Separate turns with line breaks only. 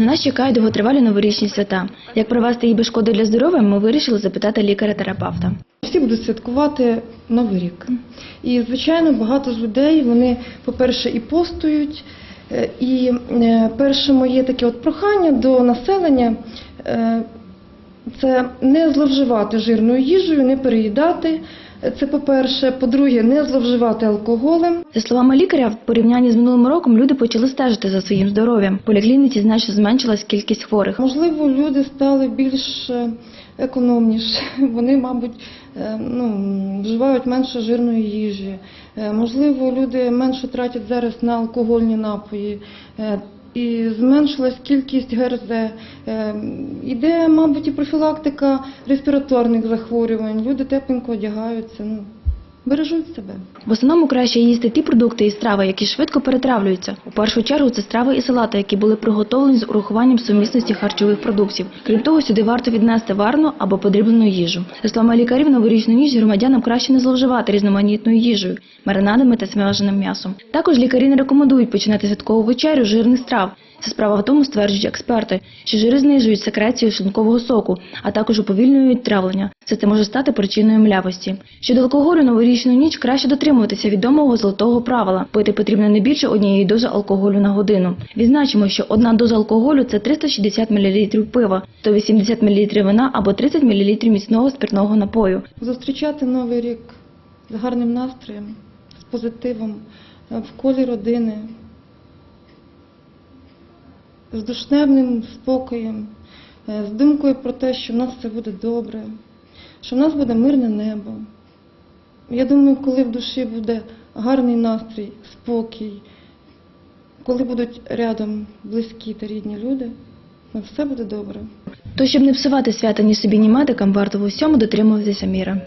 На нас чекають довготривалі новорічні свята. Як провести її без шкоди для здоров'я, ми вирішили запитати лікаря-терапевта.
Всі будуть святкувати Новий рік. І, звичайно, багато людей, вони, по-перше, і постують. е, І е, перше моє таке от прохання до населення е, це не зловживати жирною їжею, не переїдати. Це по-перше. По-друге, не зловживати алкоголем.
За словами лікаря, в порівнянні з минулим роком люди почали стежити за своїм здоров'ям. В поліклініці значно зменшилась кількість хворих.
Можливо, люди стали більш е, економніші. Вони, мабуть, е, ну, вживають менше жирної їжі. Е, Можливо, люди менше тратять зараз на алкогольні напої. І зменшилась кількість ГРЗ. Іде, мабуть, і профілактика респіраторних захворювань. Люди тепленько одягаються, ну, бережуть себе.
В основному краще їсти ті продукти і страви, які швидко перетравлюються. У першу чергу це страви і салати, які були приготовлені з урахуванням сумісності харчових продуктів. Крім того, сюди варто віднести варну або подріблену їжу. За словами лікарів, новорічну ніч громадянам краще не зловживати різноманітною їжею, маринадами та смаженим м'ясом. Також лікарі не рекомендують починати святкову вечерю жирних страв. Це справа в тому, стверджують експерти, що жири знижують секрецію шлункового соку, а також уповільнюють травлення. Все це може стати причиною млявості. Щодо алкоголю, новорічну ніч краще дотримуватися відомого золотого правила. Пити потрібно не більше однієї дози алкоголю на годину. Відзначимо, що одна доза алкоголю це 360 мл пива, 180 мл вина або 30 мл міцного спиртного напою.
Зустрічати новий рік з гарним настроєм, з позитивом, е, в колі родини, з душевним спокоєм, е, з думкою про те, що в нас все буде добре, що в нас буде мирне небо. Я думаю, коли в душі буде гарний настрій, спокій, коли будуть рядом близькі та рідні люди, ну, все буде добре.
То, щоб не псувати свята ні собі, ні медикам, варто в усьому дотримуватися міри.